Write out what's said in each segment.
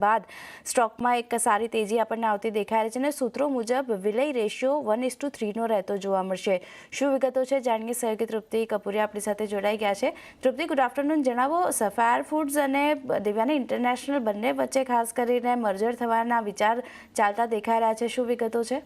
બાદ સ્ટોકમાં એક સારી તેજી આપણને આવતી દેખાઈ રહી છે અને સૂત્રો મુજબ વિલય રેશિયો વન ઇસ ટુ થ્રીનો રહેતો જોવા મળશે. શું વિગતો છે? જાણીએ સહયોગી તૃપ્તિ કપૂરી આપણી સાથે જોડાઈ ગયા છે. તૃપ્તિ ગુડ આફ્ટરનૂન જણાવો સફાયર ફૂડ્સ અને દિવ્યાની ઇન્ટરનેશનલ બંને વચ્ચે ખાસ કરીને મર્જર થવાના વિચાર ચાલતા દેખાઈ રહ્યા છે. શું વિગતો છે?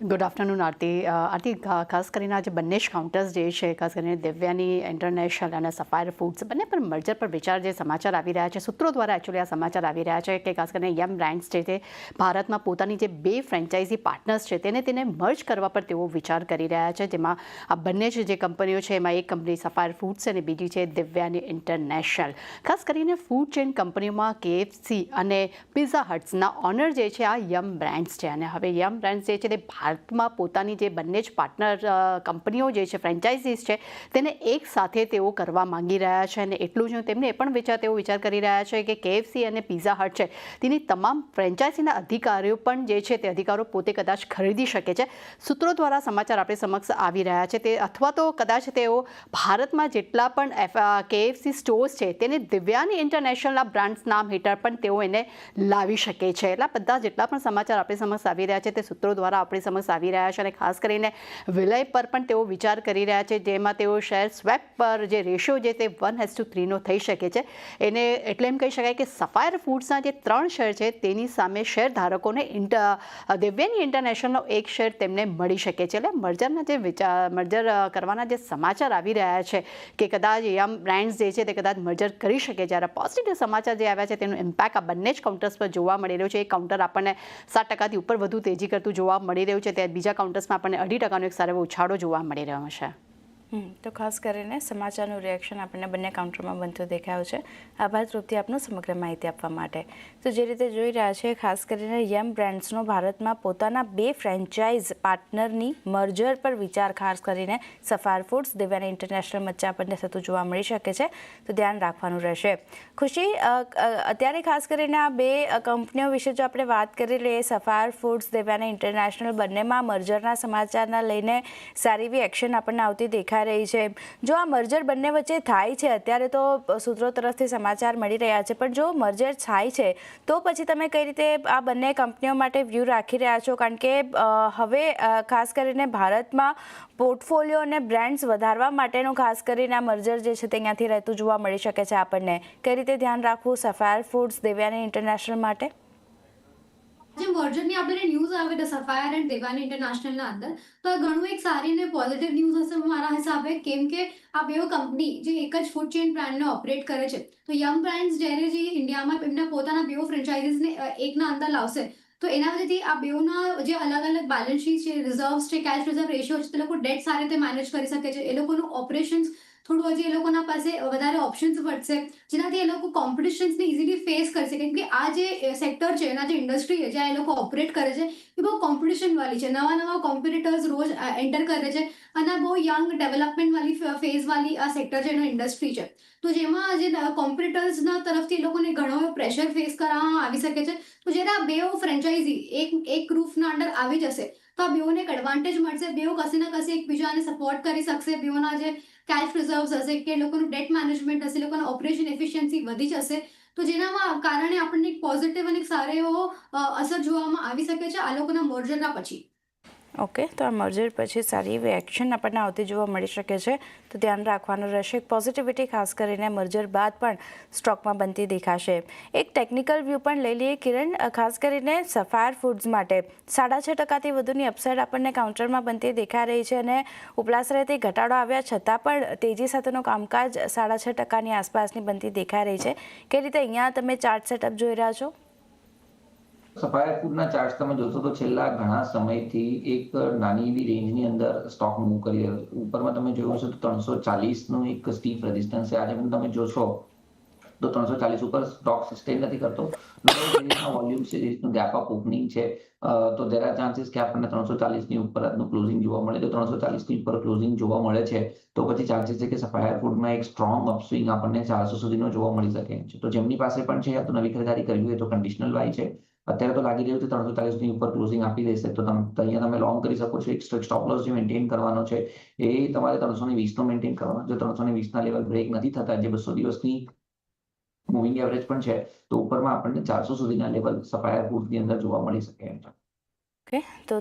ગુડ આફ્ટરનૂન આરતી આરતી ખાસ કરીને આજે બંને જ કાઉન્ટર્સ જે છે, ખાસ કરીને દિવ્યાની ઇન્ટરનેશનલ અને સફાયર ફૂડ્સ બંને પર મર્જર પર વિચાર જે સમાચાર આવી રહ્યા છે, સૂત્રો દ્વારા એકચ્યુઅલી આ સમાચાર આવી રહ્યા છે કે ખાસ કરીને યમ બ્રાન્ડ્સ છે તે ભારતમાં પોતાની જે બે ફ્રેન્ચાઇઝી પાર્ટનર્સ છે, તેને તેને મર્જ કરવા પર તેઓ વિચાર કરી રહ્યા છે. જેમાં આ બંને જ જે કંપનીઓ છે, એમાં એક કંપની સફાયર ફૂડ્સ અને બીજી છે દિવ્યાની ઇન્ટરનેશનલ ખાસ કરીને ફૂડ ચેઇન કંપનીઓમાં કેએફસી અને પિઝા હટ્સના ઓનર જે છે, આ યમ બ્રાન્ડ્સ છે. અને હવે યમ બ્રાન્ડ્સ જે છે, તે ભારતમાં પોતાની જે બંને જ પાર્ટનર કંપનીઓ જે છે ફ્રેન્ચાઇઝીસ છે, તેને એક સાથે તેઓ કરવા માંગી રહ્યા છે અને એટલું જ તેમને એ પણ વિચાર, તેઓ વિચાર કરી રહ્યા છે કે કેએફસી અને પિઝા હટ છે, તેની તમામ ફ્રેન્ચાઇઝીના અધિકારીઓ પણ જે છે, તે અધિકારો પોતે કદાચ ખરીદી શકે છે. સૂત્રો દ્વારા સમાચાર આપણી સમક્ષ આવી રહ્યા છે. તે અથવા તો કદાચ તેઓ ભારતમાં જેટલા પણ એફ કેએફસી સ્ટોર્સ છે, તેને દિવ્યાની ઇન્ટરનેશનલના બ્રાન્ડ્સ નામ હેઠળ પણ તેઓ એને લાવી શકે છે. એટલા બધા જેટલા પણ સમાચાર આપણી સમક્ષ આવી રહ્યા છે, તે સૂત્રો દ્વારા આપણી સમક્ષ આવી રહ્યા છે અને ખાસ કરીને વિલય પર પણ તેઓ વિચાર કરી રહ્યા છે, જેમાં તેઓ શેર સ્વેપ પર જે રેશિયો જે તે વન હેઝ ટુ થ્રીનો થઈ શકે છે. એને એટલે એમ કહી શકાય કે સફાયર ફૂડ્સના જે ત્રણ શેર છે તેની સામે શેર ધારકોને ઇન્ટર દિવ્યાની ઇન્ટરનેશનલનો એક શેર તેમને મળી શકે છે. એટલે મર્જરના જે વિચાર મર્જર કરવાના જે સમાચાર આવી રહ્યા છે કે કદાચ યમ બ્રાન્ડ્સ જે છે તે કદાચ મર્જર કરી શકે, જ્યારે પોઝિટિવ સમાચાર જે આવ્યા છે તેનું ઇમ્પેક્ટ આ બંને જ કાઉન્ટર્સ પર જોવા મળી રહ્યો છે. એ કાઉન્ટર આપણને સાત ટકાથી ઉપર વધુ તેજી કરતું જોવા મળી રહ્યું છે. ત્યારે બીજા કાઉન્ટર્સમાં આપણને અઢી ટકાનો એક સારો એવો ઉછાળો જોવા મળી રહ્યો છે. તો ખાસ કરીને સમાચારનું રિએક્શન આપણને બંને કાઉન્ટરમાં બનતું દેખાયું છે. આભાર, તૃપ્તિ આપનું સમગ્ર માહિતી આપવા માટે. તો જે રીતે જોઈ રહ્યા છે, ખાસ કરીને યમ બ્રાન્ડ્સનો ભારતમાં પોતાના બે ફ્રેન્ચાઇઝ પાર્ટનરની મર્જર પર વિચાર, ખાસ કરીને સફાર ફૂડ્સ દિવ્યાના ઇન્ટરનેશનલ વચ્ચે આપણને થતું જોવા મળી શકે છે. તો ધ્યાન રાખવાનું રહેશે. ખુશી અત્યારે ખાસ કરીને આ બે કંપનીઓ વિશે જો આપણે વાત કરી લઈએ સફાર ફૂડ્સ દેવાના ઇન્ટરનેશનલ બંનેમાં મર્જરના સમાચારના લઈને સારી એવી એક્શન આપણને આવતી દેખાઈ રહી છે. જો આ મર્જર બંને વચ્ચે થાય છે, અત્યારે તો સૂત્રો તરફથી સમાચાર મળી રહ્યા છે. પણ જો મર્જર થાય છે, તો પછી તમે કઈ રીતે આ બંને કંપનીઓ માટે વ્યૂ રાખી રહ્યા છો? કારણ કે હવે ખાસ કરીને ભારતમાં પોર્ટફોલિયો અને બ્રાન્ડ્સ વધારવા માટેનું ખાસ કરીને આ મર્જર જે છે તે અહીંયાથી રહેતું જોવા મળી શકે છે આપણને. કઈ રીતે ધ્યાન રાખવું? સફાયર ફૂડ્સ, દેવ્યાની ઇન્ટરનેશનલ માટે? જે વર્જનની આપણે ન્યૂઝ આવે તો સફાયર એન્ડ દેવાની ઇન્ટરનેશનલના અંદર, તો ઘણું એક સારી અને પોઝિટિવ ન્યૂઝ હશે મારા હિસાબે, કેમ કે આ બે કંપની જે એક જ ફૂડ ચેઇન બ્રાન્ડને ઓપરેટ કરે છે. તો યંગ બ્રાન્ડ્સ જ્યારે જે ઇન્ડિયામાં એમના પોતાના બેઓ ફ્રેન્ચાઇઝીસને એકના અંદર લાવશે, તો એના વચ્ચેથી આ બેઓના જે અલગ અલગ બેલેન્સ શીટ છે રિઝર્વ્સ છે કેશ રિઝર્વ રેશિયો છે, તે લોકો ડેટ સારી રીતે મેનેજ કરી શકે છે. એ લોકોનું ઓપરેશન્સ થોડું હજી એ લોકોના પાસે વધારે ઓપ્શન્સ વધશે, જેનાથી એ લોકો કોમ્પિટિશન્સને ઇઝીલી ફેસ કરશે. કેમ કે આ જે સેક્ટર છે, એના જે ઇન્ડસ્ટ્રી છે, જ્યાં એ લોકો ઓપરેટ કરે છે, એ બહુ કોમ્પિટિશન વાળી છે. નવા નવા કોમ્પિટિટર્સ રોજ એન્ટર કરે છે અને બહુ યંગ ડેવલપમેન્ટ વાળી ફેઝ વાળી આ સેક્ટર છે, એનો ઇન્ડસ્ટ્રી છે. તો જેમાં જે કોમ્પિટિટર્સના તરફથી એ લોકોને ઘણો એવો પ્રેશર ફેસ કરવામાં આવી શકે છે. તો જ્યારે આ બે ફ્રેન્ચાઇઝી એક એક રૂફના અંડર આવી જશે તો આ બેઓને એક એડવાન્ટેજ મળશે. બેઓ કશે ને કશે એકબીજાને સપોર્ટ કરી શકશે. બેઓના જે કેશ રિઝર્વ્સ હશે કે લોકોનું ડેટ મેનેજમેન્ટ હશે લોકોના ઓપરેશન એફિશિયન્સી વધી જશે. તો જેનામાં કારણે આપણને એક પોઝિટિવ અને એક સારો એવો અસર જોવામાં આવી શકે છે આ લોકોના મર્જરના પછી. ઓકે તો આ મર્જર પછી સારી એવી એક્શન આપણને આવતી જોવા મળી શકે છે. તો ધ્યાન રાખવાનું રહેશે પોઝિટિવિટી ખાસ કરીને મર્જર બાદ પણ સ્ટોકમાં બનતી દેખાશે. એક ટેકનિકલ વ્યૂ પણ લઈ લઈએ કિરણ ખાસ કરીને સફાયર ફૂડ્સ માટે. સાડા છ ટકાથી વધુની અપસાઇડ આપણને કાઉન્ટરમાં બનતી દેખાઈ રહી છે અને ઉપલા સ્તરેથી ઘટાડો આવ્યા છતાં પણ તેજી સાથેનું કામકાજ સાડા છ ટકાની આસપાસની બનતી દેખાઈ રહી છે. કઈ રીતે અહીંયા તમે ચાર્ટ સેટઅપ જોઈ રહ્યા છો? સફાયર ફૂડના ચાર્ટ તમે જોશો તો છેલ્લા ઘણા સમયથી એક નાની એવી રેન્જની અંદર સ્ટોક મૂવ કરી રહ્યો ઉપરમાં તમે જોયું હશે તો ત્રણસો ચાલીસનું એક સ્ટીફ રેઝિસ્ટન્સ છે. આજે પણ તમે જોશો તો ત્રણસો ચાલીસ ઉપર સ્ટોક સસ્ટેન નથી કરતો. વોલ્યુમ છે જેનું ગેપ અપ ઓપનિંગ છે. તો દેર આર ચાન્સીસ કે આપણને ત્રણસો ચાલીસની ઉપર આજનું ક્લોઝિંગ જોવા મળે. તો ત્રણસો ચાલીસની ઉપર ક્લોઝિંગ જોવા મળે છે. તો પછી ચાન્સીસ છે કે સફાયર ફૂડમાં એક સ્ટ્રોંગ અપસ્વિંગ આપણને ચારસો સુધીનો જોવા મળી શકે છે. તો જેમની પાસે પણ છે યા તો નવી ખરીદારી કરવી હોય તો કન્ડિશનલ બાય છે. અત્યારે તો લાગી રહ્યું છે ત્રણસો ચાલીસની ઉપર ક્લોઝિંગ આપી દેશે. તો તમે અહીંયા તમે લોંગ કરી શકો છો. એક સ્ટોપ લોસ જે મેન્ટેન કરવાનો છે, એ તમારે ત્રણસો ને વીસનો મેન્ટેન કરવાનો જો ત્રણસો ને વીસના લેવલ બ્રેક નથી થતા, જે બસો દિવસની મૂવિંગ એવરેજ પણ છે, તો ઉપરમાં આપણને ચારસો સુધીના લેવલ સફાયર ફૂડની અંદર જોવા મળી શકે એમ ઓકે તો